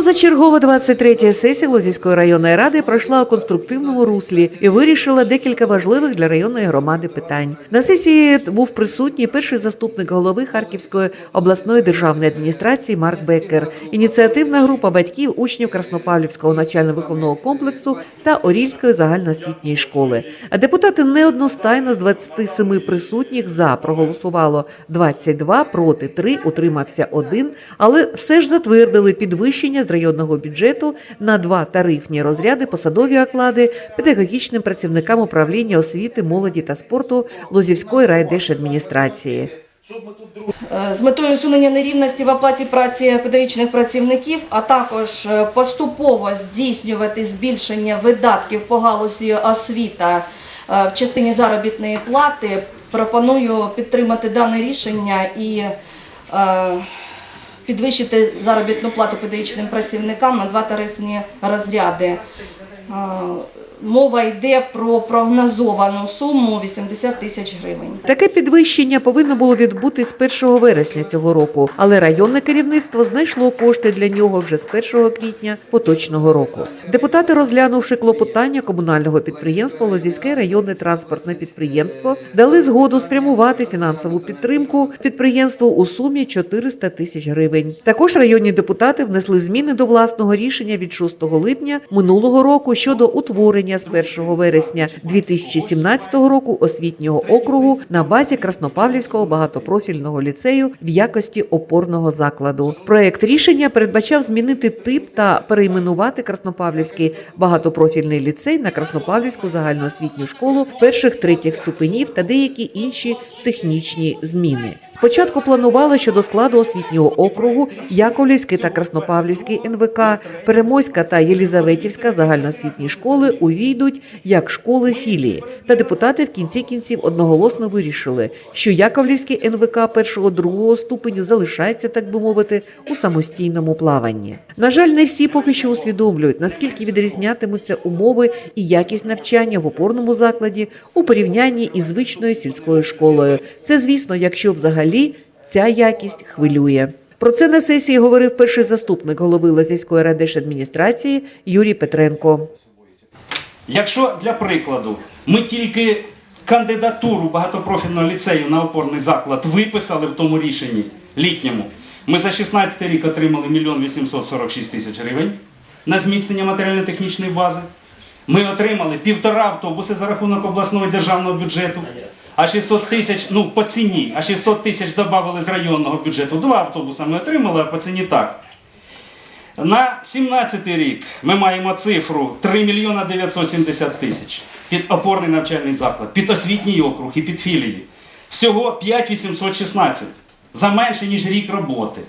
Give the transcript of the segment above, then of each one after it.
Позачергова 23-я сесія Лозівської районної ради пройшла у конструктивному руслі і вирішила декілька важливих для районної громади питань. На сесії був присутній перший заступник голови Харківської обласної державної адміністрації Марк Беккер, ініціативна група батьків учнів Краснопавлівського навчально-виховного комплексу та Орільської загальноосвітньої школи. А депутати неодностайно з 27 присутніх за проголосувало 22, проти 3, утримався 1, але все ж затвердили підвищення з районного бюджету на два тарифні розряди посадові оклади педагогічним працівникам управління освіти, молоді та спорту Лозівської райдержадміністрації. Е, з метою усунення нерівності в оплаті праці педагогічних працівників, а також е, поступово здійснювати збільшення видатків по галузі освіта е, в частині заробітної плати, пропоную підтримати дане рішення і підвищити заробітну плату педагогічним працівникам на два тарифні розряди. Мова йде про прогнозовану суму 80 тисяч гривень. Таке підвищення повинно було відбутись з 1 вересня цього року, але районне керівництво знайшло кошти для нього вже з 1 квітня поточного року. Депутати, розглянувши клопотання комунального підприємства Лозівське районне транспортне підприємство, дали згоду спрямувати фінансову підтримку підприємству у сумі 400 тисяч гривень. Також районні депутати внесли зміни до власного рішення від 6 липня минулого року щодо утворення з 1 вересня 2017 року освітнього округу на базі Краснопавлівського багатопрофільного ліцею в якості опорного закладу. Проект рішення передбачав змінити тип та перейменувати Краснопавлівський багатопрофільний ліцей на Краснопавлівську загальноосвітню школу перших третіх ступенів та деякі інші технічні зміни. Спочатку планували, що до складу освітнього округу Яковлівський та Краснопавлівський НВК, Перемойська та Єлізаветівська загальноосвітні школи увійдуть як школи філії. Та депутати в кінці кінців одноголосно вирішили, що Яковлівський НВК першого-другого ступеню залишається, так би мовити, у самостійному плаванні. На жаль, не всі поки що усвідомлюють, наскільки відрізнятимуться умови і якість навчання в опорному закладі у порівнянні із звичною сільською школою. Це, звісно, якщо взагалі ця якість хвилює. Про це на сесії говорив перший заступник голови Лазівської райдержадміністрації Юрій Петренко. Якщо для прикладу ми тільки кандидатуру багатопрофільного ліцею на опорний заклад виписали в тому рішенні літньому, ми за 16 рік отримали 1 846 тисяч гривень на зміцнення матеріально-технічної бази. Ми отримали півтора автобуси за рахунок обласного державного бюджету. А 600 тисяч, ну по ціні, а 600 тисяч додали з районного бюджету. Два автобуси ми отримали, а по ціні так. На 17 рік ми маємо цифру 3 мільйона 970 тисяч під опорний навчальний заклад, під освітній округ і під філії. Всього 5 816 за менше ніж рік роботи.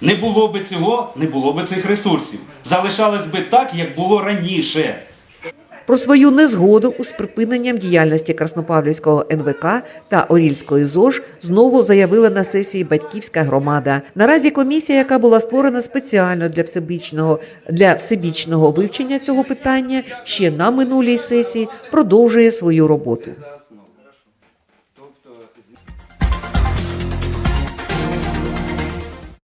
Не було би цього, не було би цих ресурсів. Залишалось би так, як було раніше. Про свою незгоду з припиненням діяльності Краснопавлівського НВК та Орільської ЗОЖ знову заявила на сесії батьківська громада. Наразі комісія, яка була створена спеціально для всебічного для всебічного вивчення цього питання, ще на минулій сесії продовжує свою роботу.